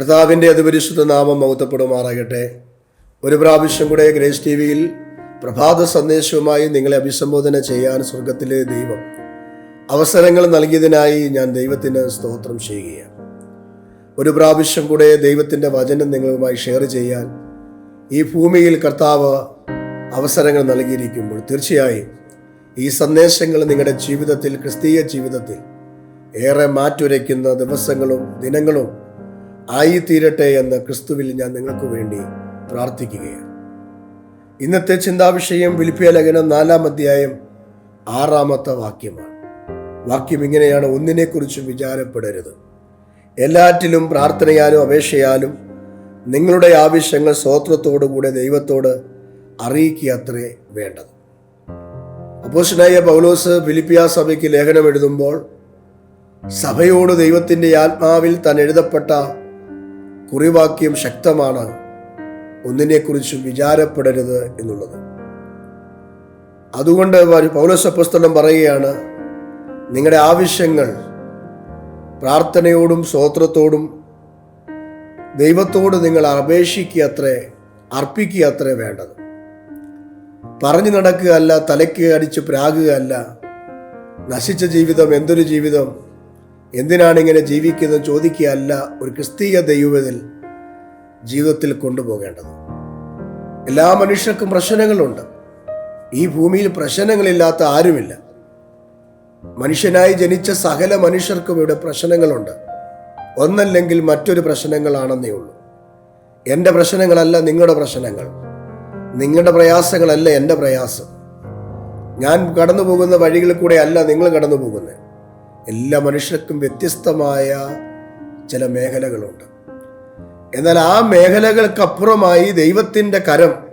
കർത്താവിന്റെ അതിപരിശുദ്ധ നാമം മൗത്തപ്പെടുമാറാകട്ടെ ഒരു പ്രാവശ്യം കൂടെ ഗ്രേസ് ടി വിയിൽ പ്രഭാത സന്ദേശവുമായി നിങ്ങളെ അഭിസംബോധന ചെയ്യാൻ സ്വർഗത്തിലെ ദൈവം അവസരങ്ങൾ നൽകിയതിനായി ഞാൻ ദൈവത്തിന് സ്തോത്രം ചെയ്യുകയാണ്. ഒരു പ്രാവശ്യം കൂടെ ദൈവത്തിന്റെ വചനം നിങ്ങളുമായി ഷെയർ ചെയ്യാൻ ഈ ഭൂമിയിൽ കർത്താവ് അവസരങ്ങൾ നൽകിയിരിക്കുമ്പോൾ തീർച്ചയായും ഈ സന്ദേശങ്ങൾ നിങ്ങളുടെ ജീവിതത്തിൽ ക്രിസ്തീയ ജീവിതത്തിൽ ഏറെ മാറ്റുരയ്ക്കുന്ന ദിവസങ്ങളും ദിനങ്ങളും ആയിത്തീരട്ടെ എന്ന് ക്രിസ്തുവിൽ ഞാൻ നിങ്ങൾക്ക് വേണ്ടി പ്രാർത്ഥിക്കുകയാണ്. ഇന്നത്തെ ചിന്താവിഷയം വിലിപ്പിയ ലേഖനം നാലാം അധ്യായം ആറാമത്തെ വാക്യമാണ്. വാക്യം ഇങ്ങനെയാണ് ഒന്നിനെക്കുറിച്ചും വിചാരപ്പെടരുത്. എല്ലാറ്റിലും പ്രാർത്ഥനയാലും അപേക്ഷയാലും നിങ്ങളുടെ ആവശ്യങ്ങൾ സ്വോത്രത്തോടുകൂടെ ദൈവത്തോട് അറിയിക്കുക അത്രേ വേണ്ടത്. അപ്പോസ്റ്റനായ പൗലോസ് ഫിലിപ്പിയ സഭയ്ക്ക് ലേഖനം എഴുതുമ്പോൾ സഭയോട് ദൈവത്തിന്റെ ആത്മാവിൽ താൻ എഴുതപ്പെട്ട കുറിവാക്യം ശക്തമാണ്. ഒന്നിനെക്കുറിച്ചും വിചാരപ്പെടരുത് എന്നുള്ളത്. അതുകൊണ്ട് പൗലോസ പുസ്തകം പറയുകയാണ് നിങ്ങളുടെ ആവശ്യങ്ങൾ പ്രാർത്ഥനയോടും സ്തോത്രത്തോടും ദൈവത്തോട് നിങ്ങൾ അപേക്ഷിക്കുക അത്രേ അർപ്പിക്കുക അത്രേ വേണ്ടത്. പറഞ്ഞു നടക്കുകയല്ല തലയ്ക്ക് അടിച്ച് പ്രാകുകയല്ല. നശിച്ച ജീവിതം എന്തൊരു ജീവിതം? എന്തിനാണ് ഇങ്ങനെ ജീവിക്കുന്നത് ചോദിക്കുകയല്ല ഒരു ക്രിസ്തീയ ദൈവത്തിൽ ജീവിതത്തിൽ കൊണ്ടുപോകേണ്ടത്. എല്ലാ മനുഷ്യർക്കും പ്രശ്നങ്ങളുണ്ട്. ഈ ഭൂമിയിൽ പ്രശ്നങ്ങളില്ലാത്ത ആരുമില്ല. മനുഷ്യനായി ജനിച്ച സകല മനുഷ്യർക്കും ഇവിടെ പ്രശ്നങ്ങളുണ്ട്. ഒന്നല്ലെങ്കിൽ മറ്റൊരു പ്രശ്നങ്ങളാണെന്നേ ഉള്ളൂ. എന്റെ പ്രശ്നങ്ങളല്ല നിങ്ങളുടെ പ്രശ്നങ്ങൾ. നിങ്ങളുടെ പ്രയാസങ്ങളല്ല എന്റെ പ്രയാസം. ഞാൻ കടന്നു പോകുന്ന വഴികളിൽ കൂടെ അല്ല നിങ്ങൾ കടന്നു പോകുന്നത് എല്ലാ മനുഷ്യർക്കും വ്യത്യസ്തമായ ചില മേഖലകളുണ്ട്. എന്നാൽ ആ മേഖലകൾക്കപ്പുറമായി ദൈവത്തിന്റെ കരം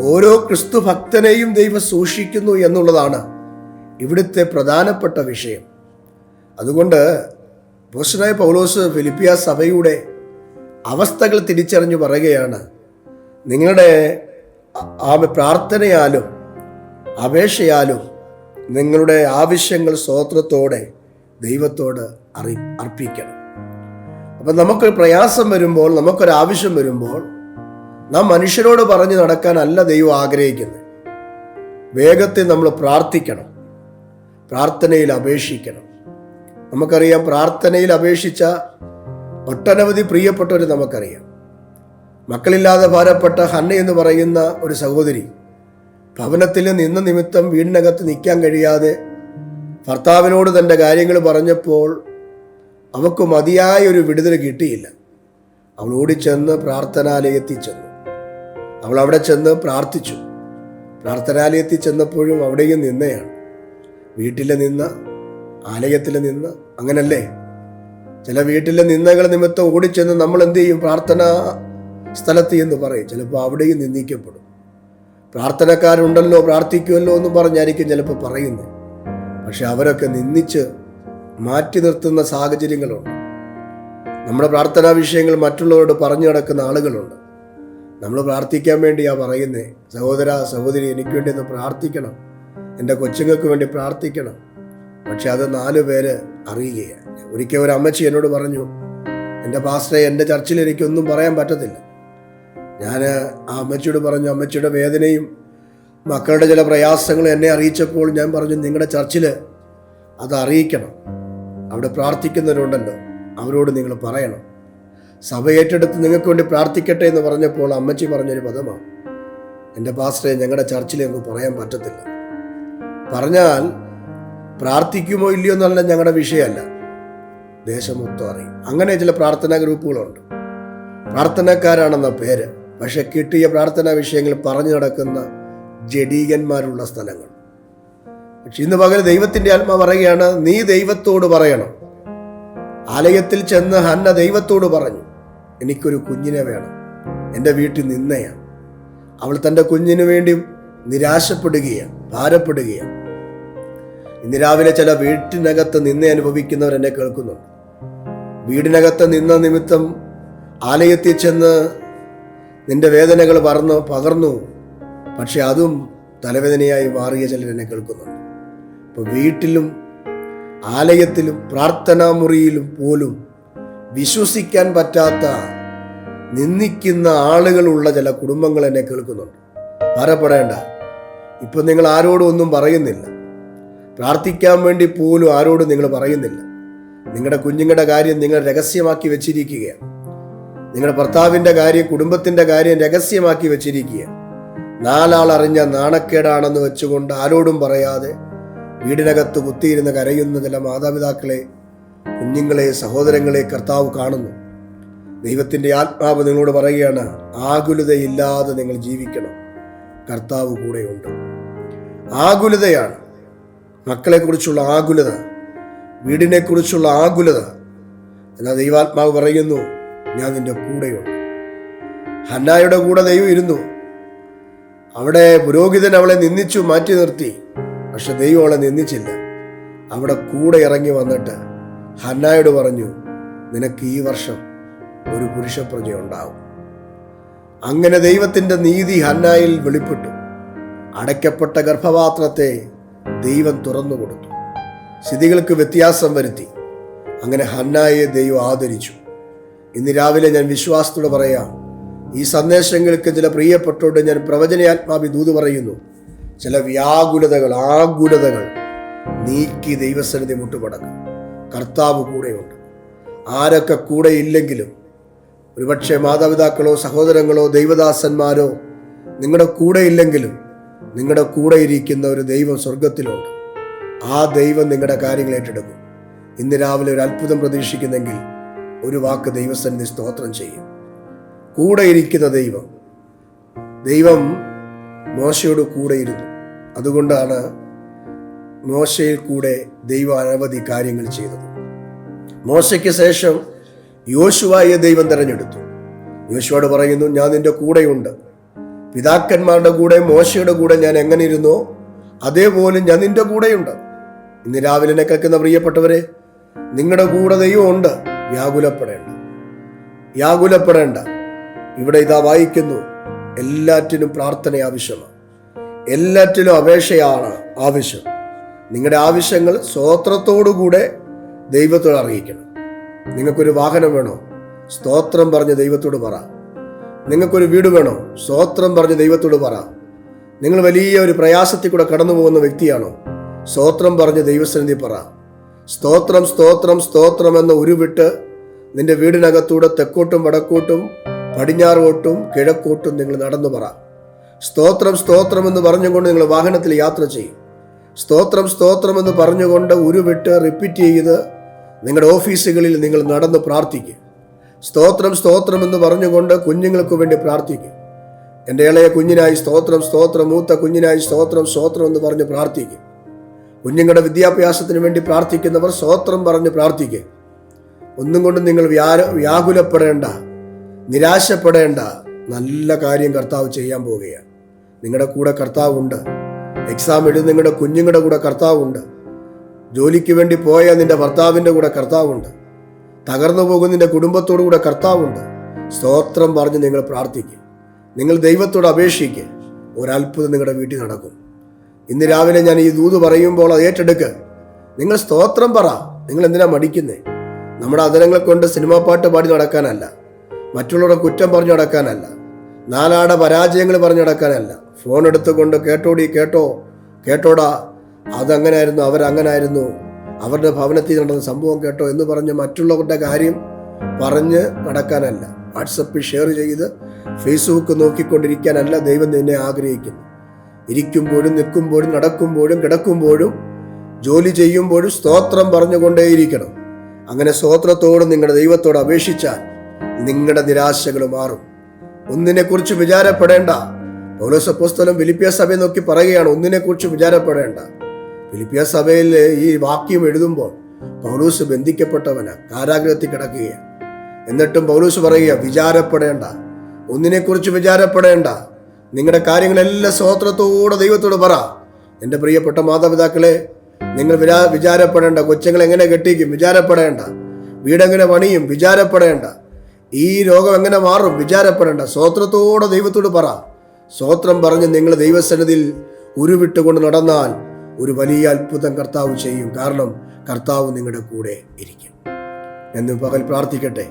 ഓരോ ക്രിസ്തു ഭക്തനെയും ദൈവം സൂക്ഷിക്കുന്നു എന്നുള്ളതാണ് ഇവിടുത്തെ പ്രധാനപ്പെട്ട വിഷയം. അതുകൊണ്ട് പോസ്റ്റനായ പൗലോസ് ഫിലിപ്പിയ സഭയുടെ അവസ്ഥകൾ തിരിച്ചറിഞ്ഞു പറയുകയാണ് നിങ്ങളുടെ ആ പ്രാർത്ഥനയാലും അപേക്ഷയാലും നിങ്ങളുടെ ആവശ്യങ്ങൾ സ്വോത്രത്തോടെ ദൈവത്തോട് അറി അർപ്പിക്കണം. അപ്പം നമുക്ക് പ്രയാസം വരുമ്പോൾ നമുക്കൊരാവശ്യം വരുമ്പോൾ നാം മനുഷ്യരോട് പറഞ്ഞു നടക്കാനല്ല ദൈവം ആഗ്രഹിക്കുന്നത്. വേഗത്തിൽ നമ്മൾ പ്രാർത്ഥിക്കണം. പ്രാർത്ഥനയിൽ അപേക്ഷിക്കണം. നമുക്കറിയാം പ്രാർത്ഥനയിൽ അപേക്ഷിച്ച ഒട്ടനവധി പ്രിയപ്പെട്ടവർ നമുക്കറിയാം. മക്കളില്ലാതെ ഭാരപ്പെട്ട ഹന്ന എന്ന് പറയുന്ന ഒരു സഹോദരി ഭവനത്തിൽ നിന്ന നിമിത്തം വീടിനകത്ത് നിൽക്കാൻ കഴിയാതെ ഭർത്താവിനോട് തന്റെ കാര്യങ്ങൾ പറഞ്ഞപ്പോൾ അവക്ക് മതിയായ ഒരു വിടുതൽ കിട്ടിയില്ല. അവൾ ഓടിച്ചെന്ന് പ്രാർത്ഥനാലയത്തിൽ ചെന്നു. അവൾ അവിടെ ചെന്ന് പ്രാർത്ഥിച്ചു. പ്രാർത്ഥനാലയത്തിൽ ചെന്നപ്പോഴും അവിടെയും നിന്നയാണ് വീട്ടിൽ നിന്ന് ആലയത്തിൽ നിന്ന് അങ്ങനല്ലേ? ചില വീട്ടിലെ നിന്നകൾ നിമിത്തം ഓടിച്ചെന്ന് നമ്മൾ എന്ത് ചെയ്യും? പ്രാർത്ഥനാ സ്ഥലത്ത് എന്ന് പറയും. ചിലപ്പോൾ അവിടെയും നിന്ദിക്കപ്പെടും. പ്രാർത്ഥനക്കാരുണ്ടല്ലോ പ്രാർത്ഥിക്കുമല്ലോ എന്ന് പറഞ്ഞായിരിക്കും ചിലപ്പോൾ പറയുന്നത്. പക്ഷെ അവരൊക്കെ നിന്ദിച്ച് മാറ്റി നിർത്തുന്ന സാഹചര്യങ്ങളുണ്ട്. നമ്മുടെ പ്രാർത്ഥനാ വിഷയങ്ങൾ മറ്റുള്ളവരോട് പറഞ്ഞു നടക്കുന്ന ആളുകളുണ്ട്. നമ്മൾ പ്രാർത്ഥിക്കാൻ വേണ്ടിയാണ് പറയുന്നത് സഹോദര സഹോദരി എനിക്ക് വേണ്ടി ഒന്ന് പ്രാർത്ഥിക്കണം. എന്റെ കൊച്ചുങ്ങൾക്ക് വേണ്ടി പ്രാർത്ഥിക്കണം. പക്ഷെ അത് നാല് പേര് അറിയുകയാണ്. ഒരിക്കൽ ഒരു അമ്മച്ചി എന്നോട് പറഞ്ഞു എന്റെ പാസ്റ്ററെ എന്റെ ചർച്ചിൽ എനിക്കൊന്നും പറയാൻ പറ്റത്തില്ല. ഞാൻ ആ അമ്മച്ചിയോട് പറഞ്ഞു അമ്മച്ചിയുടെ വേദനയും മക്കളുടെ ചില പ്രയാസങ്ങളും എന്നെ അറിയിച്ചപ്പോൾ ഞാൻ പറഞ്ഞു നിങ്ങളുടെ ചർച്ചിൽ അത് അറിയിക്കണം. അവിടെ പ്രാർത്ഥിക്കുന്നവരുണ്ടല്ലോ അവരോട് നിങ്ങൾ പറയണം. സഭ ഏറ്റെടുത്ത് നിങ്ങൾക്ക് വേണ്ടി പ്രാർത്ഥിക്കട്ടെ എന്ന് പറഞ്ഞപ്പോൾ അമ്മച്ചി പറഞ്ഞൊരു പദമാണ് എന്റെ പാസ്റ്ററെ ഞങ്ങളുടെ ചർച്ചിൽ ഞങ്ങൾക്ക് പറയാൻ പറ്റത്തില്ല. പറഞ്ഞാൽ പ്രാർത്ഥിക്കുമോ ഇല്ലയോ എന്നല്ല ഞങ്ങളുടെ വിഷയമല്ല. ദേശം മൊത്തം അറിയും. അങ്ങനെ ചില പ്രാർത്ഥനാ ഗ്രൂപ്പുകളുണ്ട്. പ്രാർത്ഥനക്കാരാണെന്ന പേര്. പക്ഷെ കിട്ടിയ പ്രാർത്ഥനാ വിഷയങ്ങൾ പറഞ്ഞു നടക്കുന്ന ജഡീകന്മാരുള്ള സ്ഥലങ്ങൾ. പക്ഷെ ഇന്ന് പകൽ ദൈവത്തിന്റെ ആത്മ പറയുകയാണ് നീ ദൈവത്തോട് പറയണം. ആലയത്തിൽ ചെന്ന് ഹന്ന ദൈവത്തോട് പറഞ്ഞു എനിക്കൊരു കുഞ്ഞിനെ വേണം. എന്റെ വീട്ടിൽ നിന്നയാണ്. അവൾ തന്റെ കുഞ്ഞിനു വേണ്ടി നിരാശപ്പെടുകയാണ് ഭാരപ്പെടുകയാണ്. ഇന്ന് രാവിലെ ചില വീട്ടിനകത്ത് നിന്നെ അനുഭവിക്കുന്നവർ എന്നെ കേൾക്കുന്നുണ്ട്. വീടിനകത്ത് നിന്ന നിമിത്തം ആലയത്തിൽ ചെന്ന് നിന്റെ വേദനകൾ പറന്ന് പകർന്നു. പക്ഷെ അതും തലവേദനയായി മാറിയ ചിലർ എന്നെ കേൾക്കുന്നുണ്ട്. അപ്പോൾ വീട്ടിലും ആലയത്തിലും പ്രാർത്ഥനാ മുറിയിലും പോലും വിശ്വസിക്കാൻ പറ്റാത്ത നിന്ദിക്കുന്ന ആളുകളുള്ള ചില കുടുംബങ്ങൾ എന്നെ കേൾക്കുന്നുണ്ട്. ഭാരപ്പെടേണ്ട. ഇപ്പം നിങ്ങൾ ആരോടും ഒന്നും പറയുന്നില്ല. പ്രാർത്ഥിക്കാൻ വേണ്ടി പോലും ആരോടും നിങ്ങൾ പറയുന്നില്ല. നിങ്ങളുടെ കുഞ്ഞുങ്ങളുടെ കാര്യം നിങ്ങൾ രഹസ്യമാക്കി വെച്ചിരിക്കുകയാണ്. നിങ്ങളുടെ ഭർത്താവിന്റെ കാര്യം കുടുംബത്തിന്റെ കാര്യം രഹസ്യമാക്കി വെച്ചിരിക്കുക. നാലാൾ അറിഞ്ഞ നാണക്കേടാണെന്ന് വെച്ചുകൊണ്ട് ആരോടും പറയാതെ വീടിനകത്ത് കുത്തിയിരുന്ന് കരയുന്ന ചില മാതാപിതാക്കളെ കുഞ്ഞുങ്ങളെ സഹോദരങ്ങളെ കർത്താവ് കാണുന്നു. ദൈവത്തിന്റെ ആത്മാവ് നിങ്ങളോട് പറയുകയാണ് ആകുലതയില്ലാതെ നിങ്ങൾ ജീവിക്കണം. കർത്താവ് കൂടെയുണ്ട്. ആകുലതയാണ്. മക്കളെക്കുറിച്ചുള്ള ആകുലത വീടിനെക്കുറിച്ചുള്ള ആകുലത. എന്നാൽ ദൈവാത്മാവ് പറയുന്നു ഞാൻ നിന്റെ കൂടെയുണ്ട്. ഹന്നായുടെ കൂടെ ദൈവം ഇരുന്നു. അവിടെ പുരോഹിതൻ അവളെ നിന്ദിച്ചു മാറ്റി നിർത്തി. പക്ഷെ ദൈവം അവളെ നിന്ദിച്ചില്ല. അവിടെ കൂടെ ഇറങ്ങി വന്നിട്ട് ഹന്നായോട് പറഞ്ഞു നിനക്ക് ഈ വർഷം ഒരു പുരുഷപ്രജ ഉണ്ടാവും അങ്ങനെ ദൈവത്തിന്റെ നീതി ഹന്നായിൽ വെളിപ്പെട്ടു. അടയ്ക്കപ്പെട്ട ഗർഭപാത്രത്തെ ദൈവം തുറന്നു കൊടുത്തു. സ്ഥിതികൾക്ക് വ്യത്യാസം വരുത്തി. അങ്ങനെ ഹന്നായെ ദൈവം ആദരിച്ചു. ഇന്ന് രാവിലെ ഞാൻ വിശ്വാസത്തോടെ പറയാം ഈ സന്ദേശങ്ങൾക്ക് ചില പ്രിയപ്പെട്ടോട് ഞാൻ പ്രവചനയാത്മാവി ദൂത് പറയുന്നു. ചില വ്യാകുലതകൾ ആകുലതകൾ നീക്കി ദൈവസന്നിധി മുട്ടുപടക്കും. കർത്താവ് കൂടെയുണ്ട്. ആരൊക്കെ കൂടെ ഇല്ലെങ്കിലും ഒരുപക്ഷെ മാതാപിതാക്കളോ സഹോദരങ്ങളോ ദൈവദാസന്മാരോ നിങ്ങളുടെ കൂടെ ഇല്ലെങ്കിലും നിങ്ങളുടെ കൂടെ ഇരിക്കുന്ന ഒരു ദൈവം സ്വർഗത്തിലുണ്ട് ആ ദൈവം നിങ്ങളുടെ കാര്യങ്ങൾ ഏറ്റെടുക്കും. ഇന്ന് രാവിലെ ഒരു അത്ഭുതം പ്രതീക്ഷിക്കുന്നെങ്കിൽ ഒരു വാക്ക് ദൈവസന്നിധി സ്തോത്രം ചെയ്യും. കൂടെ ഇരിക്കുന്ന ദൈവം. ദൈവം മോശയോട് കൂടെ ഇരുന്നു. അതുകൊണ്ടാണ് മോശയിൽ കൂടെ ദൈവം അനവധി കാര്യങ്ങൾ ചെയ്തത്. മോശയ്ക്ക് ശേഷം യോശുവായെ ദൈവം തിരഞ്ഞെടുത്തു. യോശുവോട് പറയുന്നു ഞാൻ നിന്റെ കൂടെയുണ്ട്. പിതാക്കന്മാരുടെ കൂടെ മോശയുടെ കൂടെ ഞാൻ എങ്ങനെ ഇരുന്നോ അതേപോലെ ഞാൻ നിന്റെ കൂടെയുണ്ട്. ഇന്ന് രാവിലെ കേൾക്കുന്ന പ്രിയപ്പെട്ടവരെ നിങ്ങളുടെ കൂടെ ദൈവമുണ്ട് വ്യാകുലപ്പെടേണ്ട. വ്യാകുലപ്പെടേണ്ട. ഇവിടെ ഇതാ വായിക്കുന്നു എല്ലാറ്റിനും പ്രാർത്ഥന ആവശ്യമാണ്. എല്ലാറ്റിലും അപേക്ഷയാണ് ആവശ്യം. നിങ്ങളുടെ ആവശ്യങ്ങൾ സ്തോത്രത്തോടുകൂടെ ദൈവത്തോട് അറിയിക്കണം. നിങ്ങൾക്കൊരു വാഹനം വേണോ? സ്തോത്രം പറഞ്ഞ് ദൈവത്തോട് പറ. നിങ്ങൾക്കൊരു വീട് വേണോ? സ്തോത്രം പറഞ്ഞ് ദൈവത്തോട് പറ. നിങ്ങൾ വലിയ ഒരു പ്രയാസത്തിൽ കൂടെ കടന്നു പോകുന്ന വ്യക്തിയാണോ? സ്തോത്രം പറഞ്ഞ് ദൈവസന്നിധി പറ. സ്തോത്രം സ്തോത്രം സ്തോത്രം എന്ന് ഉരുവിട്ട് നിന്റെ വീടിനകത്തൂടെ തെക്കോട്ടും വടക്കോട്ടും പടിഞ്ഞാറോട്ടും കിഴക്കോട്ടും നിങ്ങൾ നടന്നു പറ. സ്തോത്രം സ്തോത്രം എന്ന് പറഞ്ഞുകൊണ്ട് നിങ്ങൾ വാഹനത്തിൽ യാത്ര ചെയ്യും. സ്തോത്രം സ്തോത്രം എന്ന് പറഞ്ഞുകൊണ്ട് ഉരുവിട്ട് റിപ്പീറ്റ് ചെയ്ത് നിങ്ങളുടെ ഓഫീസുകളിൽ നിങ്ങൾ നടന്ന് പ്രാർത്ഥിക്കും. സ്തോത്രം സ്തോത്രം എന്ന് പറഞ്ഞുകൊണ്ട് കുഞ്ഞുങ്ങൾക്ക് വേണ്ടി പ്രാർത്ഥിക്കും. എന്റെ ഇളയ കുഞ്ഞിനായി സ്തോത്രം സ്തോത്രം മൂത്ത കുഞ്ഞിനായി സ്തോത്രം സ്തോത്രം എന്ന് പറഞ്ഞ് പ്രാർത്ഥിക്കും. കുഞ്ഞുങ്ങളുടെ വിദ്യാഭ്യാസത്തിന് വേണ്ടി പ്രാർത്ഥിക്കുന്നവർ സ്തോത്രം പറഞ്ഞ് പ്രാർത്ഥിക്കുക ഒന്നും കൊണ്ടും നിങ്ങൾ വ്യാര വ്യാകുലപ്പെടേണ്ട നിരാശപ്പെടേണ്ട നല്ല കാര്യം കർത്താവ് ചെയ്യാൻ പോവുകയാണ്. നിങ്ങളുടെ കൂടെ കർത്താവുണ്ട്. എക്സാം എഴുതി നിങ്ങളുടെ കുഞ്ഞുങ്ങളുടെ കൂടെ കർത്താവുണ്ട്. ജോലിക്ക് വേണ്ടി പോയ നിന്റെ ഭർത്താവിന്റെ കൂടെ കർത്താവുണ്ട്. തകർന്നു പോകുന്ന നിന്റെ കുടുംബത്തോടു കൂടെ കർത്താവുണ്ട്. സ്തോത്രം പറഞ്ഞ് നിങ്ങൾ പ്രാർത്ഥിക്കുക നിങ്ങൾ ദൈവത്തോട് അപേക്ഷിക്കുക ഒരത്ഭുതം നിങ്ങളുടെ വീട്ടിൽ നടക്കും. ഇന്ന് രാവിലെ ഞാൻ ഈ ദൂത് പറയുമ്പോൾ അത് ഏറ്റെടുക്ക്. നിങ്ങൾ സ്തോത്രം പറ. നിങ്ങൾ എന്തിനാ മടിക്കുന്നേ? നമ്മുടെ അതരങ്ങളെ കൊണ്ട് സിനിമാ പാട്ട് പാടി നടക്കാനല്ല. മറ്റുള്ളവരുടെ കുറ്റം പറഞ്ഞു നടക്കാനല്ല. നാലാട പരാജയങ്ങൾ പറഞ്ഞു നടക്കാനല്ല. ഫോൺ എടുത്തുകൊണ്ട് കേട്ടോടി കേട്ടോ. കേട്ടോടാ. അതങ്ങനായിരുന്നു അവരങ്ങനായിരുന്നു. അവരുടെ ഭവനത്തിൽ നടന്ന സംഭവം കേട്ടോ എന്ന് പറഞ്ഞ് മറ്റുള്ളവരുടെ കാര്യം പറഞ്ഞ് നടക്കാനല്ല. വാട്സപ്പിൽ ഷെയർ ചെയ്ത് ഫേസ്ബുക്ക് നോക്കിക്കൊണ്ടിരിക്കാനല്ല ദൈവം നിന്നെ ആഗ്രഹിക്കുന്നു. ഇരിക്കുമ്പോഴും നിൽക്കുമ്പോഴും നടക്കുമ്പോഴും കിടക്കുമ്പോഴും ജോലി ചെയ്യുമ്പോഴും സ്തോത്രം പറഞ്ഞുകൊണ്ടേയിരിക്കണം. അങ്ങനെ സ്തോത്രത്തോട് നിങ്ങളുടെ ദൈവത്തോട് അപേക്ഷിച്ചാൽ നിങ്ങളുടെ നിരാശകൾ മാറും. ഒന്നിനെക്കുറിച്ച് വിചാരപ്പെടേണ്ട. പൗലോസ് പുസ്തകം ഫിലിപ്പിയ സഭയെ നോക്കി പറയുകയാണ് ഒന്നിനെക്കുറിച്ച് വിചാരപ്പെടേണ്ട. ഫിലിപ്പിയ സഭയിൽ ഈ വാക്യം എഴുതുമ്പോൾ പൗലൂസ് ബന്ധിക്കപ്പെട്ടവന് കാരാഗ്രഹത്തിൽ കിടക്കുകയാണ്. എന്നിട്ടും പൗലൂസ് പറയുക വിചാരപ്പെടേണ്ട. ഒന്നിനെക്കുറിച്ച് വിചാരപ്പെടേണ്ട. നിങ്ങളുടെ കാര്യങ്ങളെല്ലാം സ്വോത്രത്തോടെ ദൈവത്തോട് പറ. എന്റെ പ്രിയപ്പെട്ട മാതാപിതാക്കളെ നിങ്ങൾ വിരാ വിചാരപ്പെടേണ്ട. കൊച്ചുങ്ങൾ എങ്ങനെ കെട്ടിക്കും? വിചാരപ്പെടേണ്ട. വീടെങ്ങനെ പണിയും? വിചാരപ്പെടേണ്ട. ഈ രോഗം എങ്ങനെ മാറും? വിചാരപ്പെടേണ്ട. സ്വോത്രത്തോടെ ദൈവത്തോട് പറ. സ്വോത്രം പറഞ്ഞ് നിങ്ങൾ ദൈവസന്നിധിയിൽ ഉരുവിട്ടുകൊണ്ട് നടന്നാൽ ഒരു വലിയ അത്ഭുതം കർത്താവ് ചെയ്യും. കാരണം കർത്താവ് നിങ്ങളുടെ കൂടെ ഇരിക്കും. എന്ന് പകൽ പ്രാർത്ഥിക്കട്ടെ.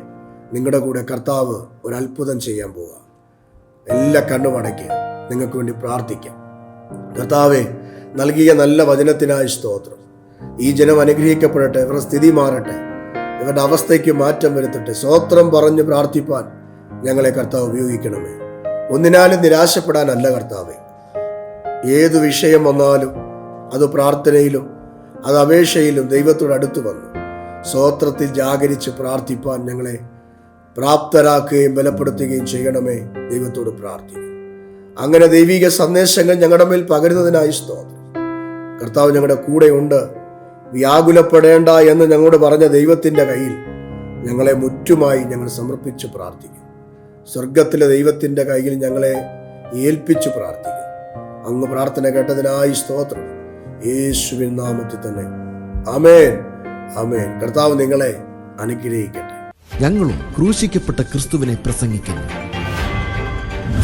നിങ്ങളുടെ കൂടെ കർത്താവ് ഒരു അത്ഭുതം ചെയ്യാൻ പോവുക. എല്ലാ കണ്ണും അടയ്ക്കുക നിങ്ങൾക്ക് വേണ്ടി പ്രാർത്ഥിക്കാം. കർത്താവെ നൽകിയ നല്ല വചനത്തിനായി സ്തോത്രം. ഈ ജനം അനുഗ്രഹിക്കപ്പെടട്ടെ ഇവരുടെ സ്ഥിതി മാറട്ടെ. ഇവരുടെ അവസ്ഥയ്ക്ക് മാറ്റം വരുത്തട്ടെ. സ്തോത്രം പറഞ്ഞ് പ്രാർത്ഥിപ്പാൻ ഞങ്ങളെ കർത്താവ് ഉപയോഗിക്കണമേ. ഒന്നിനാലും നിരാശപ്പെടാനല്ല കർത്താവെ. ഏതു വിഷയം വന്നാലും അത് പ്രാർത്ഥനയിലും അത് അപേക്ഷയിലും ദൈവത്തോട് അടുത്തു വന്നു. സ്വോത്രത്തിൽ ജാഗരിച്ച് പ്രാർത്ഥിപ്പാൻ ഞങ്ങളെ പ്രാപ്തരാക്കുകയും ബലപ്പെടുത്തുകയും ചെയ്യണമേ ദൈവത്തോട് പ്രാർത്ഥിക്കും അങ്ങനെ ദൈവിക സന്ദേശങ്ങൾ ഞങ്ങളുടെ മേൽ പകരുന്നതിനായി സ്തോത്രം. കർത്താവ് ഞങ്ങളുടെ കൂടെയുണ്ട്. വ്യാകുലപ്പെടേണ്ട എന്ന് ഞങ്ങളോട് പറഞ്ഞ ദൈവത്തിന്റെ കയ്യിൽ ഞങ്ങളെ മുറ്റുമായി ഞങ്ങൾ സമർപ്പിച്ച് പ്രാർത്ഥിക്കും. സ്വർഗത്തിലെ ദൈവത്തിന്റെ കയ്യിൽ ഞങ്ങളെ ഏൽപ്പിച്ച് പ്രാർത്ഥിക്കും. അങ്ങ് പ്രാർത്ഥന കേട്ടതിനായി സ്തോത്രം. യേശുവിൻ നാമത്തിൽ തന്നെ. അമേൻ അമേൻ കർത്താവ് നിങ്ങളെ അനുഗ്രഹിക്കട്ടെ. ഞങ്ങളും ക്രൂശിക്കപ്പെട്ട ക്രിസ്തുവിനെ പ്രസംഗിക്കുന്നു.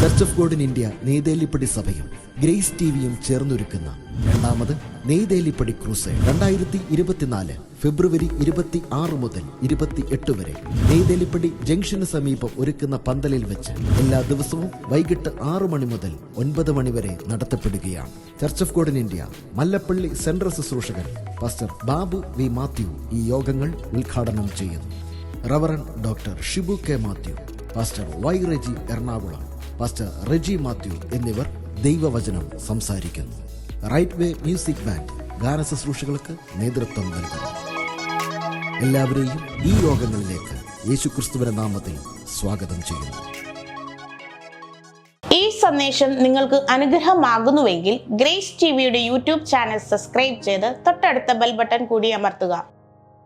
Church of God in India Neythelippady സഭയും ഗ്രേസ് ടിവിയും ചേർന്നൊരുക്കുന്ന രണ്ടാമത് നെയ്തേലിപ്പടി ക്രൂസ് രണ്ടായിരത്തി ഇരുപത്തിനാല് ഫെബ്രുവരി ഇരുപത്തി ആറ് മുതൽ ഇരുപത്തി എട്ട് വരെ നെയ്തേലിപ്പടി ജംഗ്ഷന് സമീപം ഒരുക്കുന്ന പന്തലിൽ വെച്ച് എല്ലാ ദിവസവും വൈകിട്ട് ആറു മണി മുതൽ ഒൻപത് മണി വരെ നടത്തപ്പെടുകയാണ്. Church of God in India Mallappally central ശുശ്രൂഷകൻ pastor Babu V Mathew ഈ യോഗങ്ങൾ ഉദ്ഘാടനം ചെയ്യുന്നു. Reverend doctor Shibu K Mathew pastor Y Reji Ernakulam pastor Reji Mathew എന്നിവർ ദൈവവചനം സംസാരിക്കുന്നു. റൈറ്റ് വേ മ്യൂസിക് ബാൻഡ് ഗാന ശുശ്രൂഷകൾക്ക് നേതൃത്വം നൽകുന്നു. എല്ലാവരെയും ഈ യോഗങ്ങളിലേക്ക് യേശുക്രിസ്തുവിന്റെ നാമത്തിൽ സ്വാഗതം ചെയ്യുന്നു. ഈ സന്ദേശം നിങ്ങൾക്ക് അനുഗ്രഹമാകുന്നുവെങ്കിൽ ഗ്രേസ് ടിവിയുടെ യൂട്യൂബ് ചാനൽ സബ്സ്ക്രൈബ് ചെയ്ത് തൊട്ടടുത്ത ബെൽ ബട്ടൺ കൂടി അമർത്തുക.